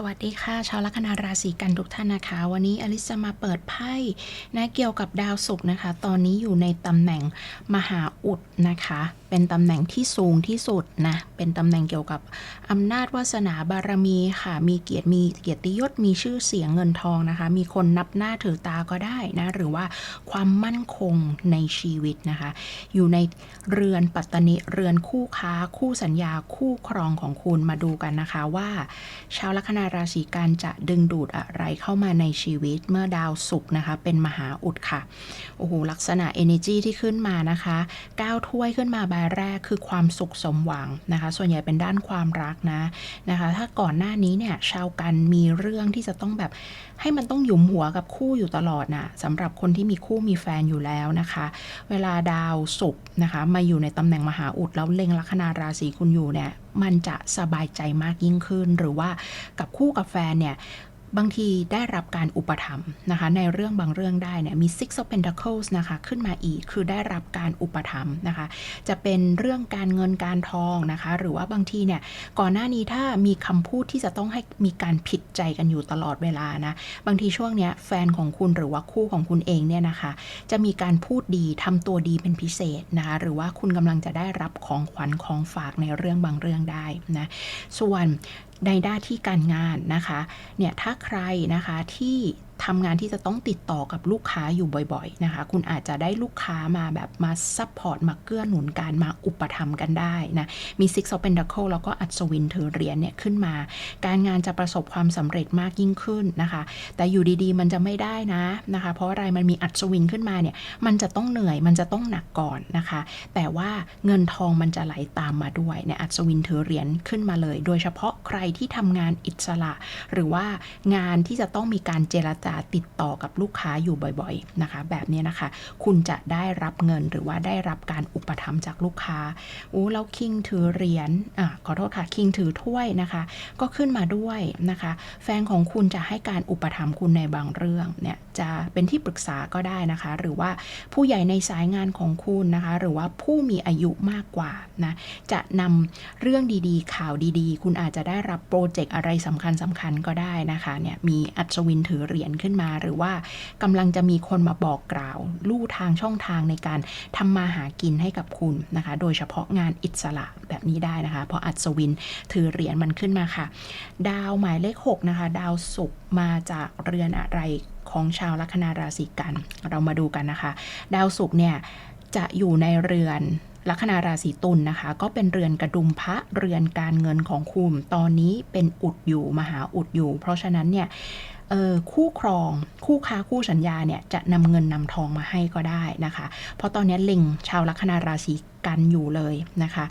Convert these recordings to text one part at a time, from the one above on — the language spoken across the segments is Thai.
สวัสดีค่ะ ชาวลัคนาราศีกันทุกท่านนะคะ วันนี้อลิซจะมาเปิดไพ่นะเกี่ยวกับดาวศุกร์นะคะ ตอนนี้อยู่ในตำแหน่งมหาอุดนะคะ เป็นตำแหน่งที่สูงที่สุดนะ เป็นตำแหน่งเกี่ยวกับอำนาจวาสนาบารมีค่ะ มีเกียรติมีเกียรติยศมีชื่อเสียงเงินทองนะคะ มีคนนับหน้าถือตาก็ได้นะ หรือว่าความมั่นคงในชีวิตนะคะ อยู่ในเรือนปัตตนิเรือนคู่ค้า คู่สัญญาคู่ครองของคุณมาดูกันนะคะว่า ชาวลัคนาราศีกันจะดึงดูดอะไรเข้ามาในชีวิตเมื่อดาวศุกร์นะคะ เป็นมหาอุดค่ะ โอ้โห ลักษณะ energy ที่ขึ้นมานะคะก้าวถ้วยขึ้นมาใบแรกคือความสุขสมหวังนะคะ ส่วนใหญ่เป็นด้านความรักนะนะคะ ถ้าก่อนหน้านี้เนี่ยชาวกันมีเรื่องที่จะต้องแบบให้มันต้องหยุมหัวกับคู่อยู่ตลอดนะสำหรับคนที่มีคู่มีแฟนอยู่แล้วนะคะ เวลาดาวศุกร์นะคะ มาอยู่ในตำแหน่งมหาอุดแล้วเล็งลัคนาราศีคุณอยู่เนี่ยมันจะสบายใจมากยิ่งขึ้น หรือว่ากับคู่กับแฟนเนี่ย บางทีได้รับการอุปถัมภ์นะคะ ในเรื่องบางเรื่องได้เนี่ยมี Six of Pentacles นะคะ ขึ้นมาอีกคือได้รับการอุปถัมภ์นะคะ จะเป็นเรื่องการเงินการทองนะคะ หรือว่าบางทีเนี่ยก่อนหน้านี้ถ้ามีคำพูดที่จะต้องให้มีการผิดใจกันอยู่ตลอดเวลานะ บางทีช่วงเนี้ยแฟนของคุณหรือว่าคู่ของคุณเองเนี่ยนะคะ จะมีการพูดดีทำตัวดีเป็นพิเศษนะคะ หรือว่าคุณกำลังจะได้รับของขวัญของฝากในเรื่องบางเรื่องได้นะ ส่วน ในด้านที่การงานนะคะ เนี่ยถ้าใครนะคะที่ ทำงานที่จะต้องติดต่อกับลูกค้าอยู่บ่อยๆนะคะ คุณอาจจะได้ลูกค้ามาแบบมาซัพพอร์ตมาเกื้อหนุนกันมาอุปถัมภ์กันได้นะ มี Six of Pentacles แล้วก็อัศวินถือเรียญเนี่ยขึ้นมา การงานจะประสบความสำเร็จมากยิ่งขึ้นนะคะ แต่อยู่ดีๆ มันจะไม่ได้นะนะคะ เพราะอะไรมันมีอัศวินขึ้นมาเนี่ยมันจะต้องเหนื่อยมันจะต้องหนักก่อนนะคะ แต่ว่าเงินทองมันจะไหลตามมาด้วยเนี่ยอัศวินถือเรียญขึ้นมาเลย โดยเฉพาะใครที่ทำงานอิสระ หรือว่างานที่จะต้องมีการเจรจาติดต่อกับลูกค้าอยู่บ่อยๆนะคะ แบบนี้นะคะ คุณจะได้รับเงินหรือว่าได้รับการอุปถัมภ์จากลูกค้าโอ้แล้วคิงถือเหรียญอะขอโทษค่ะคิงถือถ้วยนะคะ ก็ขึ้นมาด้วยนะคะ แฟนของคุณจะให้การอุปถัมภ์คุณในบางเรื่องเนี่ยจะเป็นที่ปรึกษาก็ได้นะคะ หรือว่าผู้ใหญ่ในสายงานของคุณนะคะ หรือว่าผู้มีอายุมากกว่านะจะนำเรื่องดีๆ ข่าวดีๆ คุณอาจจะได้รับโปรเจกต์อะไรสำคัญสำคัญก็ได้นะคะเนี่ยมีอัศวินถือเหรียญขึ้นมา หรือว่ากำลังจะมีคนมาบอกกล่าว ลู่ทางช่องทางในการทำมาหากินให้กับคุณนะคะ โดยเฉพาะงานอิสระแบบนี้ได้นะคะ เพราะอัศวินถือเหรียญมันขึ้นมาค่ะ ดาวหมายเลข 6 นะคะ ดาวศุกร์มาจากเรือนอะไรของชาวลัคนาราศีกัน เรามาดูกันนะคะ ดาวศุกร์เนี่ยจะอยู่ในเรือนลัคนาราศีตุลนะคะ ก็เป็นเรือนกระดุมพระเรือนการเงินของคุณ ตอนนี้เป็นอุดอยู่มหาอุดอยู่ เพราะฉะนั้นเนี่ย คู่ครอง คู่ค้าคู่สัญญาเนี่ยจะนำเงินนำทองมาให้ก็ได้นะคะ เพราะตอนนี้เล็งชาวลัคนาราศีกันอยู่เลยนะคะ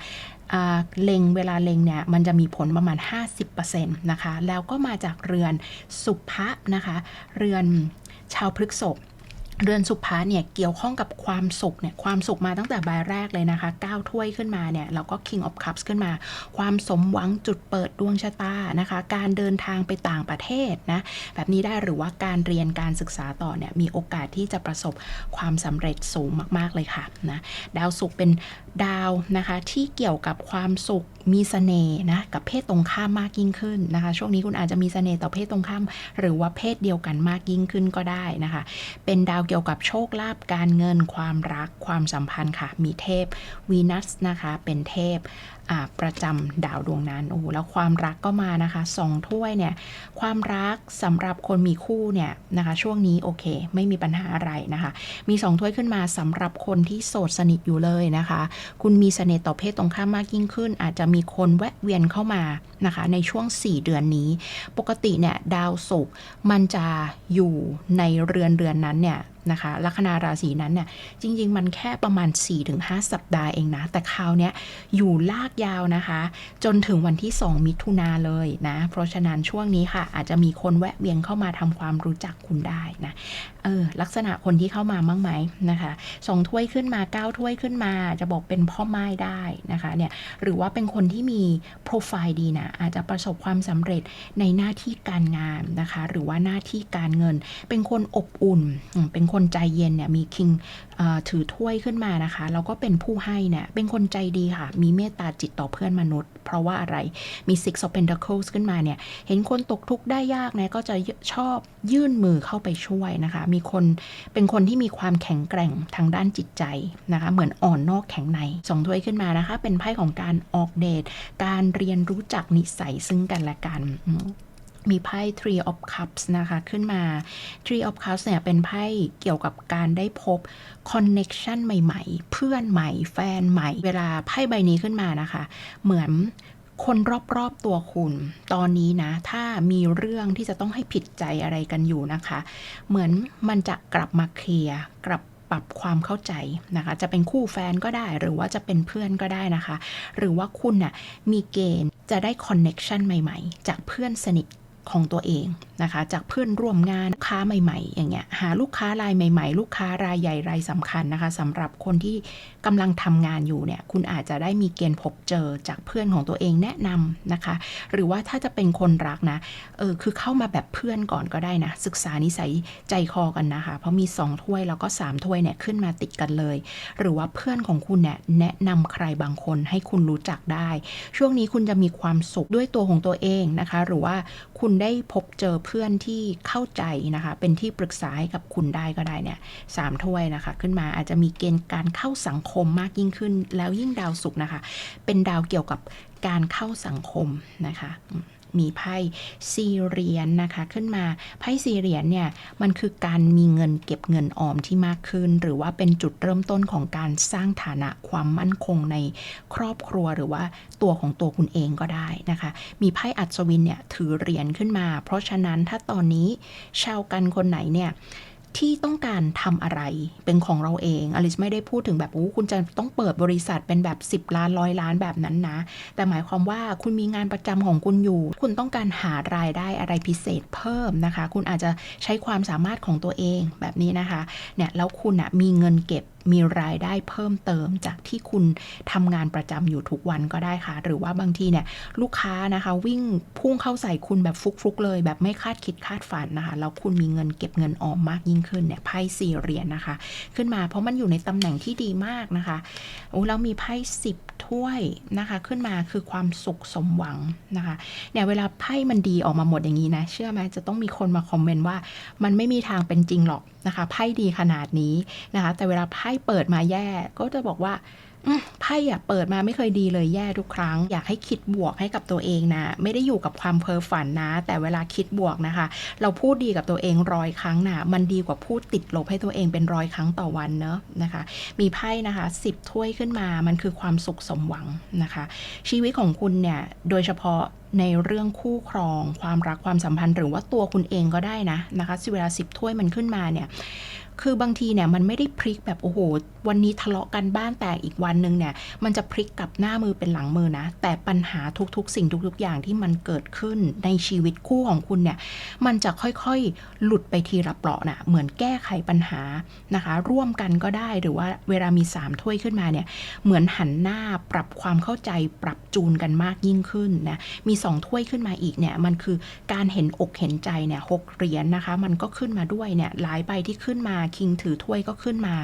เล็งเวลาเล็งเนี่ยมันจะมีผลประมาณ 50%นะคะ แล้วก็มาจากเรือนสุภะนะคะ เรือนชาวพฤกษภ เรือนสุภาเนี่ยเกี่ยวข้องกับความสุขเนี่ยความสุขมาตั้งแต่ใบแรกเลยนะคะก้าวถ้วยขึ้นมาเนี่ยแล้วก็ King of Cups ขึ้นมา ความสมหวังจุดเปิดดวงชะตานะคะ การเดินทางไปต่างประเทศนะแบบนี้ได้หรือว่าการเรียนการศึกษาต่อเนี่ยมีโอกาสที่จะประสบความสำเร็จสูงมากๆเลยค่ะนะดาวศุกเป็นดาวนะคะที่เกี่ยวกับความสุขมีเสน่ห์นะกับเพศตรงข้ามมากยิ่งขึ้นนะคะช่วงนี้คุณอาจจะมีเสน่ห์ต่อเพศตรงข้าม หรือว่าเพศเดียวกันมากยิ่งขึ้นก็ได้นะคะ เป็นดาวเกี่ยวกับโชคลาภการเงินความรักความสัมพันธ์ค่ะ มีเทพวีนัสนะคะเป็นเทพประจำดาวดวงนั้นโอ้แล้วความรักก็มานะคะสองถ้วยเนี่ยความรักสำหรับคนมีคู่เนี่ยนะคะช่วงนี้โอเค ไม่มีปัญหาอะไรนะคะ มีสองถ้วยขึ้นมาสำหรับคนที่โสดสนิทอยู่เลยนะคะ คุณมีเสน่ห์ต่อเพศตรงข้ามมากยิ่งขึ้น อาจจะมีคนแวะเวียนเข้ามานะคะ ในช่วง 4 เดือนนี้ ปกติเนี่ยดาวศุกร์มันจะอยู่ในเรือนเรือนนั้นเนี่ย นะคะลัคนาราศีนั้นเนี่ยจริง ๆ มันแค่ประมาณ 4-5 สัปดาห์เองนะ แต่คราวเนี้ยอยู่ลากยาวนะคะ จนถึงวันที่ 2 มิถุนาเลยนะ เพราะฉะนั้นช่วงนี้ค่ะ อาจจะมีคนแวะเวียนเข้ามาทำความรู้จักคุณได้นะ ออลักษณะคนที่เข้ามาบ้างไหมนะคะสองถ้วยขึ้นมาเก้าถ้วยขึ้นมา จะบอกเป็นพ่อไม้ได้นะคะเนี่ยหรือว่าเป็นคนที่มีโปรไฟล์ดีนะอาจจะประสบความสำเร็จในหน้าที่การงานนะคะหรือว่าหน้าที่การเงิน เป็นคนอบอุ่น เป็นคนใจเย็นเนี่ยมีคิงถือถ้วยขึ้นมานะคะแล้วก็เป็นผู้ให้เนี่ยเป็นคนใจดีค่ะ มีเมตตาจิตต่อเพื่อนมนุษย์ เพราะว่าอะไรมี Six of Pentacles ขึ้นมาเนี่ยเห็นคนตกทุกข์ได้ยากนะก็จะชอบยื่นมือเข้าไปช่วยนะคะ มีคนเป็นคนที่มีความแข็งแกร่งทางด้านจิตใจนะคะ เหมือนอ่อนนอกแข็งในสองถ้วยขึ้นมานะคะ เป็นไพ่ของการออกเดทการเรียนรู้จักนิสัยซึ่งกันและกัน มีไพ่ Three of Cups นะคะ ขึ้นมา Three of Cups เนี่ย เป็นไพ่เกี่ยวกับการได้พบ Connection ใหม่ ๆ เพื่อนใหม่ แฟนใหม่ เวลาไพ่ใบนี้ขึ้นมานะคะ เหมือนคนรอบๆตัวคุณ ตอนนี้นะ ถ้ามีเรื่องที่จะต้องให้ผิดใจอะไรกันอยู่นะคะ เหมือนมันจะกลับมาเคลียร์กลับปรับความเข้าใจนะคะ จะเป็นคู่แฟนก็ได้ หรือว่าจะเป็นเพื่อนก็ได้นะคะ หรือว่าคุณน่ะมีเกณฑ์จะได้คอนเน็ชันใหม่ๆ จากเพื่อนสนิท ของตัวเอง นะคะ จากเพื่อนร่วมงานลูกค้าใหม่ๆ อย่างเงี้ยหาลูกค้ารายใหม่ ๆ ลูกค้ารายใหญ่รายสำคัญนะคะสำหรับคนที่กำลังทำงานอยู่เนี่ยคุณอาจจะได้มีเกณฑ์พบเจอจากเพื่อนของตัวเองแนะนำนะคะ หรือว่าถ้าจะเป็นคนรักนะเออคือเข้ามาแบบเพื่อนก่อนก็ได้นะ ศึกษานิสัยใจคอกันนะคะ เพราะมี 2 ถ้วยแล้วก็ 3 ถ้วยเนี่ยขึ้นมาติดกันเลย หรือว่าเพื่อนของคุณเนี่ยแนะนำใครบางคนให้คุณรู้จักได้ ช่วงนี้คุณจะมีความสุขด้วยตัวของตัวเองนะคะ หรือว่าคุณได้พบเจอเพื่อนที่เข้าใจนะคะ เป็นที่ปรึกษาให้กับคุณได้ก็ได้เนี่ยสามถ้วยนะคะ ขึ้นมาอาจจะมีเกณฑ์การเข้าสังคมมากยิ่งขึ้น แล้วยิ่งดาวศุกร์นะคะ เป็นดาวเกี่ยวกับการเข้าสังคมนะคะ มีไพ่ซีเรียนนะคะขึ้นมาไพ่ซีเรียนเนี่ยมันคือการมีเงินเก็บเงินออมที่มากขึ้น หรือว่าเป็นจุดเริ่มต้นของการสร้างฐานะความมั่นคงในครอบครัวหรือว่าตัวของตัวคุณเองก็ได้นะคะ มีไพ่อัศวินเนี่ยถือเหรียญขึ้นมา เพราะฉะนั้นถ้าตอนนี้ชาวกันคนไหนเนี่ย ที่ต้องการทำอะไรเป็นของเราเองอลิสไม่ได้พูดถึงแบบโอ้คุณจะต้องเปิดบริษัทเป็นแบบ 10 ล้านร้อยล้านแบบนั้นนะ แต่หมายความว่าคุณมีงานประจำของคุณอยู่ คุณต้องการหารายได้อะไรพิเศษเพิ่มนะคะ คุณอาจจะใช้ความสามารถของตัวเองแบบนี้นะคะเนี่ยแล้วคุณอะมีเงินเก็บมีรายได้เพิ่มเติมจากที่คุณทำงานประจำอยู่ทุกวันก็ได้ค่ะ หรือว่าบางทีเนี่ยลูกค้านะคะวิ่งพุ่งเข้าใส่คุณแบบฟุกๆเลย แบบไม่คาดคิดคาดฝันนะคะ แล้วคุณมีเงินเก็บเงินออมมากยิ่งขึ้นเนี่ยไพ่สี่เหรียญนะคะ ขึ้นมาเพราะมันอยู่ในตำแหน่งที่ดีมากนะคะโอ้แล้วมีไพ่สิบ ถ้วยนะคะขึ้นมาคือความสุขสมหวังนะคะเนี่ยเวลาไพ่มันดีออกมาหมดอย่างนี้นะ เชื่อไหมจะต้องมีคนมาคอมเมนต์ว่า มันไม่มีทางเป็นจริงหรอกนะคะไพ่ดีขนาดนี้นะคะแต่เวลาไพ่เปิดมาแย่ก็จะบอกว่า ไพ่อะเปิดมาไม่เคยดีเลยแย่ทุกครั้ง อยากให้คิดบวกให้กับตัวเองนะ ไม่ได้อยู่กับความเพ้อฝันนะ แต่เวลาคิดบวกนะคะ เราพูดดีกับตัวเองร้อยครั้งนะมันดีกว่าพูดติดลบให้ตัวเองเป็นร้อยครั้งต่อวันเนอะนะคะ มีไพ่นะคะสิบถ้วยขึ้นมามันคือความสุขสมหวังนะคะ ชีวิตของคุณเนี่ยโดยเฉพาะในเรื่องคู่ครอง ความรักความสัมพันธ์หรือว่าตัวคุณเองก็ได้นะนะคะเวลาสิบถ้วยมันขึ้นมาเนี่ย คือบางทีเนี่ยมันไม่ได้พลิกแบบโอ้โห วันนี้ทะเลาะกันบ้านแต่อีกวันหนึ่งเนี่ยมันจะพลิกกลับหน้ามือเป็นหลังมือนะ แต่ปัญหาทุกๆ สิ่งทุกๆ อย่างที่มันเกิดขึ้นในชีวิตคู่ของคุณเนี่ย มันจะค่อยๆ หลุดไปทีละเปราะนะเหมือนแก้ไขปัญหานะคะ ร่วมกันก็ได้หรือว่าเวลามีสามถ้วยขึ้นมาเนี่ยเหมือนหันหน้าปรับความเข้าใจปรับจูนกันมากยิ่งขึ้นนะมีสองถ้วยขึ้นมาอีกเนี่ยมันคือการเห็นอกเห็นใจเนี่ยหกเหรียญนะคะ มันก็ขึ้นมาด้วยเนี่ยหลายใบที่ขึ้นมาคิงถือถ้วยก็ขึ้นมา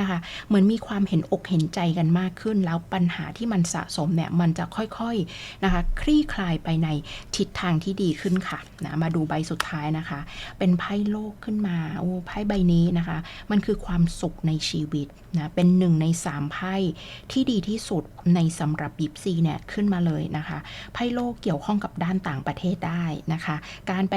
นะคะเหมือนมีความเห็นอกเห็นใจกันมากขึ้น แล้วปัญหาที่มันสะสมเนี่ยมันจะค่อยๆนะคะคลี่คลายไปในทิศทางที่ดีขึ้นค่ะนะมาดูใบสุดท้ายนะคะ เป็นไพ่โลกขึ้นมา โอ้ไพ่ใบนี้นะคะ มันคือความสุขในชีวิตนะเป็นหนึ่งในสามไพ่ที่ดีที่สุดในสำหรับยิปซีเนี่ยขึ้นมาเลยนะคะไพ่โลกเกี่ยวข้องกับด้านต่างประเทศได้นะคะ การไป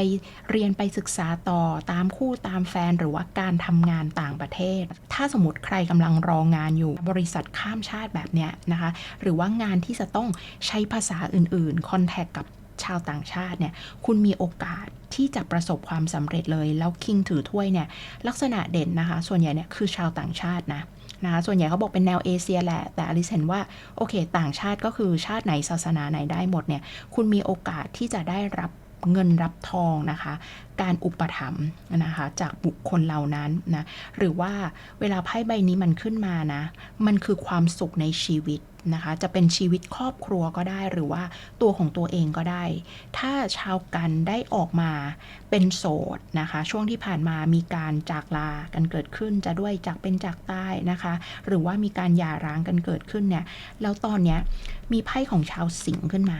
เรียนไปศึกษาต่อตามคู่ตามแฟนหรือว่าการทำงานต่างประเทศ ถ้าสมมติใครกำลังรองานอยู่บริษัทข้ามชาติแบบเนี้ยนะคะ หรือว่างานที่จะต้องใช้ภาษาอื่นๆคอนแทคกับ ชาวต่างชาติเนี่ยคุณมีโอกาสที่จะประสบความสำเร็จเลย แล้วคิงถือถ้วยเนี่ยลักษณะเด่นนะคะ ส่วนใหญ่เนี่ยคือชาวต่างชาตินะนะคะส่วนใหญ่เขาบอกเป็นแนวเอเชียแหละ แต่อลิซเห็นว่าโอเค ต่างชาติก็คือชาติไหนศาสนาไหนได้หมดเนี่ยคุณมีโอกาสที่จะได้รับเงินรับทองนะคะ การอุปถัมภ์นะคะจากบุคคลเหล่านั้นนะหรือว่าเวลาไพ่ใบนี้มันขึ้นมานะ มันคือความสุขในชีวิต นะคะ จะเป็นชีวิตครอบครัวก็ได้หรือว่าตัวของตัวเองก็ได้ ถ้าชาวกันได้ออกมาเป็นโสดนะคะ ช่วงที่ผ่านมามีการจากลากันเกิดขึ้นจะด้วยจากเป็นจากตายนะคะ หรือว่ามีการหย่าร้างกันเกิดขึ้นเนี่ยแล้วตอนเนี้ยมีไพ่ของชาวสิงห์ขึ้นมา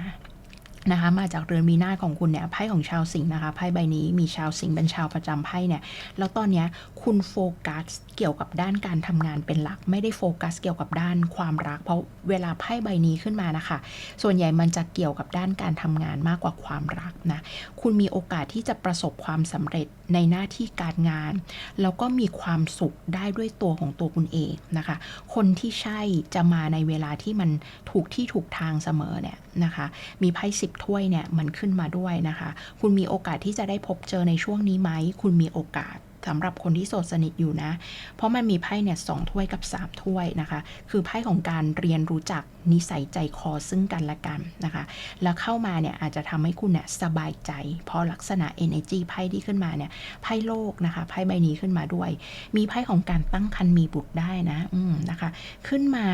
นะคะมาจากเรือนมีนาของคุณเนี่ยไพ่ของชาวสิงห์นะคะไพ่ใบนี้มีชาวสิงห์เป็นชาวประจำไพ่เนี่ยแล้วตอนนี้คุณโฟกัสเกี่ยวกับด้านการทำงานเป็นหลัก ไม่ได้โฟกัสเกี่ยวกับด้านความรัก เพราะเวลาไพ่ใบนี้ขึ้นมานะคะ ส่วนใหญ่มันจะเกี่ยวกับด้านการทำงานมากกว่าความรักนะคุณมีโอกาสที่จะประสบความสำเร็จในหน้าที่การงาน แล้วก็มีความสุขได้ด้วยตัวของตัวคุณเองนะคะ คนที่ใช่จะมาในเวลาที่มันถูกที่ถูกทางเสมอเนี่ยนะคะมีไพ่สิบถ้วยเนี่ยมันขึ้นมาด้วยนะคะ คุณมีโอกาสที่จะได้พบเจอในช่วงนี้ไหม คุณมีโอกาสสำหรับคนที่โสดสนิทอยู่นะ เพราะมันมีไพ่เนี่ยสองถ้วยกับ 3 ถ้วยนะคะ คือไพ่ของการเรียนรู้จักนิสัยใจคอซึ่งกันและกันนะคะ แล้วเข้ามาเนี่ยอาจจะทำให้คุณเนี่ยสบายใจ เพราะลักษณะ energy ไพ่ที่ขึ้นมาเนี่ยไพ่โลกนะคะ ไพ่ใบนี้ขึ้นมาด้วย มีไพ่ของการตั้งครรภ์มีบุตรได้นะ อืมนะคะ ขึ้นมา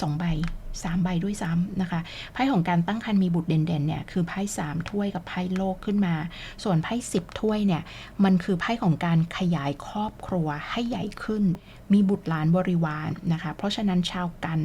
สองใบสามใบด้วยซ้ำนะคะ ไพ่ของการตั้งครรภ์มีบุตรเด่นๆเนี่ยคือไพ่สามถ้วยกับไพ่โลกขึ้นมา ส่วนไพ่สิบถ้วยเนี่ยมันคือไพ่ของการขยายครอบครัวให้ใหญ่ขึ้น มีบุตรหลานบริวารนะคะ เพราะฉะนั้นชาวกัน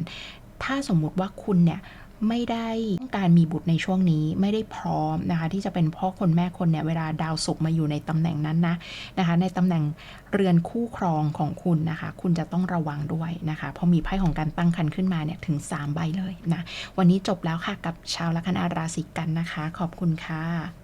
ถ้าสมมุติว่าคุณเนี่ย ไม่ได้ต้องการมีบุตรในช่วงนี้ไม่ได้พร้อมนะคะ ที่จะเป็นพ่อคนแม่คนเนี่ยเวลาดาวศุกร์มาอยู่ในตำแหน่งนั้นนะนะคะ ในตำแหน่งเรือนคู่ครองของคุณนะคะ คุณจะต้องระวังด้วยนะคะพอมีไพ่ของการตั้งครรภ์ขึ้นมาเนี่ยถึง 3 ใบเลยนะวันนี้จบแล้วค่ะกับชาวลัคนาราศีกันนะคะ ขอบคุณค่ะ